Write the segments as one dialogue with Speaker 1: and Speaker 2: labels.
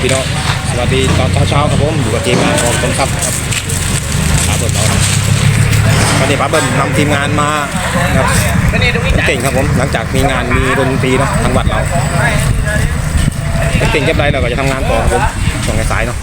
Speaker 1: พี่น้องสวัสดีตอนเช้าๆครับผมอยู่กับทีมงานของคนขับครับปาเบิร์นเราครับวันนี้ป้าเบิร์นนำทีมงานมาครับเก่งครับผมหลังจากมีงานมีดนตรีเนาะทางวัดเราเก่งเก็บไรเราก็จะทำงานต่อครับผมช่วงสายเนาะ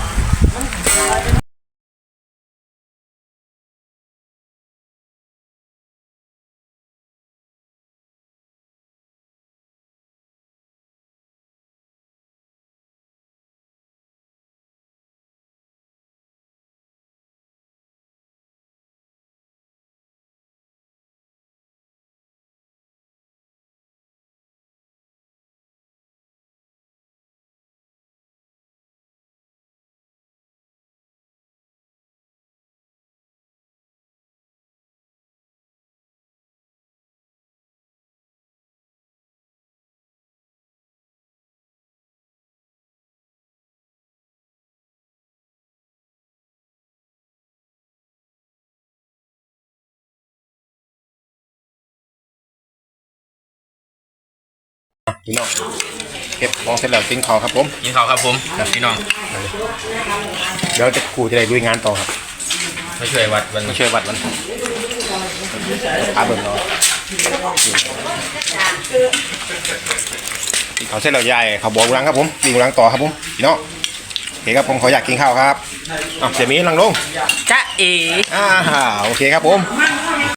Speaker 1: พี่น้องเก็บของเสร็จแล้วกินข้าวครับผม
Speaker 2: กินข้าวครับผมครับพี่น้อง
Speaker 1: เดี๋ยวจะครูจะได้ลุยงานต่อครับ
Speaker 2: มาช่วยวัดวัน
Speaker 1: มาช่วยวัดมันป้าเบิร์นเรากินข้าวเสร็จแล้วยายเขาบอกรังครับผมวิ่งรังต่อครับผมพี่น้องโอเคครับผมขออยากกินข้าวครับอะเสียหมีลังลง
Speaker 2: จ้าเอ
Speaker 1: อ่าโอเคครับผม